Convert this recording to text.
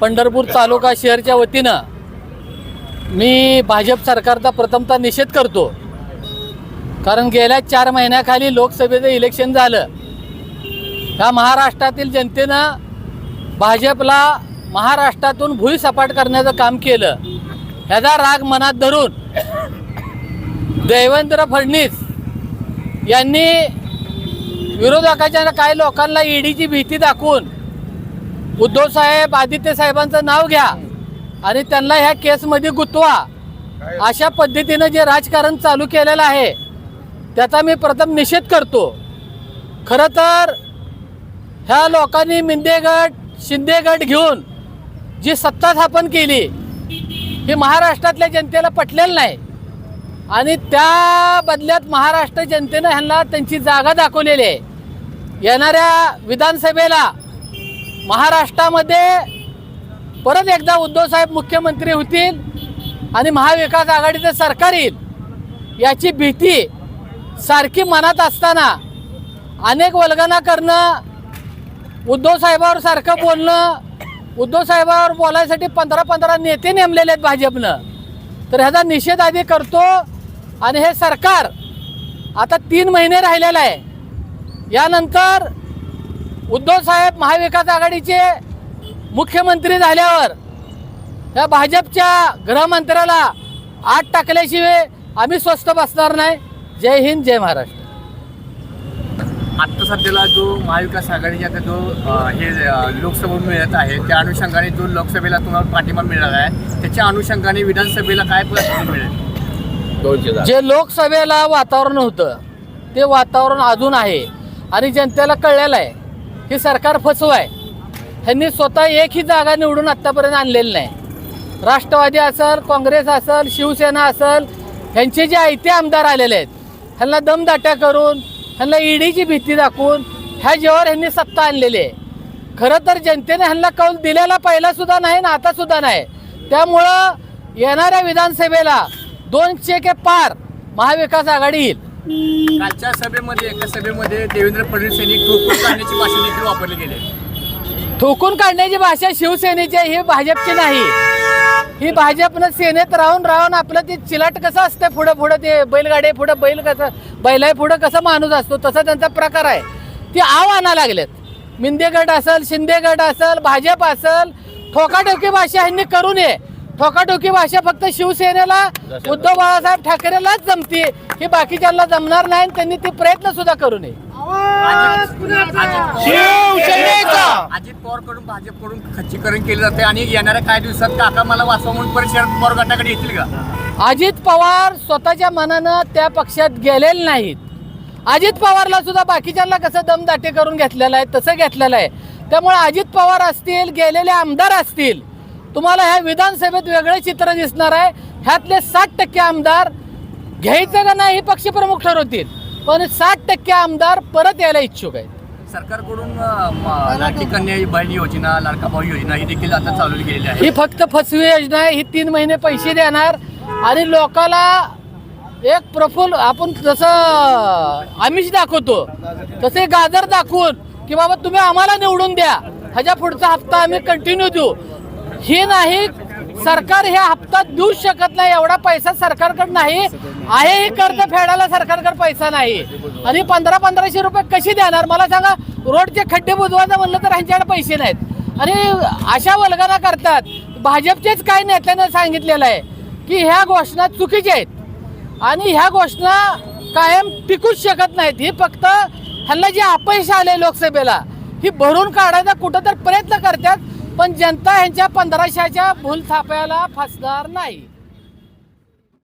पंढरपूर तालुका शहरच्या वतीनं मी भाजप सरकारचा प्रथमतः निषेध करतो. कारण गेल्या चार महिन्याखाली लोकसभेचं इलेक्शन झालं. ह्या महाराष्ट्रातील जनतेनं भाजपला महाराष्ट्रातून भुईसपाट करण्याचं काम केलं. ह्याचा राग मनात धरून देवेंद्र फडणीस यांनी विरोधकाच्या काही लोकांना ईडीची भीती दाखवून उद्धव साहेब आदित्य साहेबांचं नाव घ्या आणि त्यांना ह्या केसमध्ये गुंतवा. अशा पद्धतीनं जे राजकारण चालू केलेलं आहे त्याचा मी प्रथम निषेध करतो. खरं तर ह्या लोकांनी मिंदेगड शिंदेगड घेऊन जी सत्ता स्थापन केली ही महाराष्ट्रातल्या जनतेला पटलेलं नाही. आणि त्या बदल्यात महाराष्ट्र जनतेनं ह्यांना त्यांची जागा दाखवलेली आहे. येणाऱ्या विधानसभेला महाराष्ट्रामध्ये परत एकदा उद्धव साहेब मुख्यमंत्री होतील आणि महाविकास आघाडीचं सरकार येईल याची भीती सारखी मनात असताना अनेक वल्गना करणं उद्धवसाहेबावर सारखं बोलणं उद्धव साहेबावर बोलायसाठी पंधरा पंधरा नेते नेमलेले आहेत भाजपनं. तर ह्याचा निषेध आधी करतो आणि हे सरकार आता तीन महिने राहिलेलं आहे. यानंतर उद्धव साहेब महाविकास आघाडीचे मुख्यमंत्री झाल्यावर या भाजपच्या गृहमंत्र्याला आत टाकल्याशिवाय आम्ही स्वस्त बसणार नाही. जय हिंद जय महाराष्ट्र. आत्ता सध्याला जो महाविकास आघाडीचा आता जो हे लोकसभा मिळत आहे त्या अनुषंगाने जो लोकसभेला तुम्हाला पाठिंबा मिळाला आहे त्याच्या अनुषंगाने विधानसभेला काय परिस्थिती मिळेल? जे लोकसभेला वातावरण होतं ते वातावरण अजून आहे. आणि जनतेला कळलेलं आहे की सरकार फसव आहे. ह्यांनी स्वतः एकही जागा निवडून आत्तापर्यंत आणलेली नाही. राष्ट्रवादी असेल काँग्रेस असेल शिवसेना असेल ह्यांचे जे आयते आमदार आलेले आहेत ह्यांना दमदाट्या करून ह्यांना ईडीची भीती दाखवून ह्या जेव्हा ह्यांनी सत्ता आणलेली आहे. खरं तर जनतेने ह्यांना कौल दिलेला पहिला सुद्धा नाही ना आता सुद्धा नाही. त्यामुळं येणाऱ्या विधानसभेला दोनशे के पार महाविकास आघाडी येईल. कालच्या सभेमध्ये एका सभेमध्ये देवेंद्र फडणवीस यांनी ठोकून काढण्याची भाषा देखील वापरली गेली. ठोकून काढण्याची भाषा शिवसेनेची आहे, ही भाजपची नाही. ही भाजपनं सेनेत राहून राहून आपलं ते चिलाट कसं असतं पुढं पुढं ते बैलगाडी पुढं बैल कसं बैलाय पुढं कसं माणूस असतो तसा त्यांचा प्रकार आहे. ती आव आणा लागलेत. मिंदेगड असेल शिंदेगड असेल भाजप असेल ठोकाठोकी भाषा ह्यांनी करू नये. ठोकाठोकी भाषा फक्त शिवसेनेला उद्धव बाळासाहेब ठाकरेलाच जमते. ही बाकीच्यांना जमणार नाही आणि त्यांनी ती प्रयत्न सुद्धा करू नये. अजित पवारकडून भाजपकडून खच्चीकरण केले जाते आणि येणाऱ्या काही दिवसात काका मला वाचवा म्हणून परत शरद पवार गटाकडे येतील का? अजित पवार स्वतःच्या मनानं त्या पक्षात गेलेले नाहीत. अजित पवारला सुद्धा बाकीच्यांना कसं दमदाटे करून घेतलेलं आहे तसं घेतलेलं आहे. त्यामुळे अजित पवार असतील गेलेले आमदार असतील तुम्हाला ह्या विधानसभेत वेगळे चित्र दिसणार आहे. ह्यातले साठ टक्के आमदार घ्यायचं का नाही हे पक्षप्रमुख ठरवतील. पण साठ टक्के आमदार परत यायला इच्छुक आहेत. सरकारकडून लाडकी कन्या बहीण योजना लाडका भाऊ योजना ही देखील आता चालवली गेलेली आहे. ही फक्त फसवी योजना आहे. ही तीन महिने पैसे देणार. आणि लोकाला एक प्रफुल्ल आपण जसं आमिष दाखवतो तसे गाजर दाखवून की बाबा तुम्ही आम्हाला निवडून द्या. ह्याच्या पुढचा हप्ता आम्ही कंटिन्यू देऊ. हे नाही सरकार ह्या हप्ता देऊ शकत नाही एवढा पैसा सरकारकडे नाही. आहे हे कर्ज फेडायला सरकारकडे पैसा नाही. आणि पंधरा पंधराशे रुपये कशी देणार? मला सांगा रोडचे खड्डे बुजवायचं म्हणलं तर ह्यांच्याकडे पैसे नाहीत. आणि अशा वल्गना करतात. भाजपचेच काही नेत्यानं सांगितलेलं आहे की ह्या घोषणा चुकीच्या आहेत. आणि ह्या घोषणा कायम टिकूच शकत नाहीत. ही फक्त ह्यांना जे अपयश आले लोकसभेला ही भरून काढायचा कुठं तर प्रयत्न करतात. पण जनता ह्यांच्या पंधराशेच्या भूल थाप्याला फसणार नाही.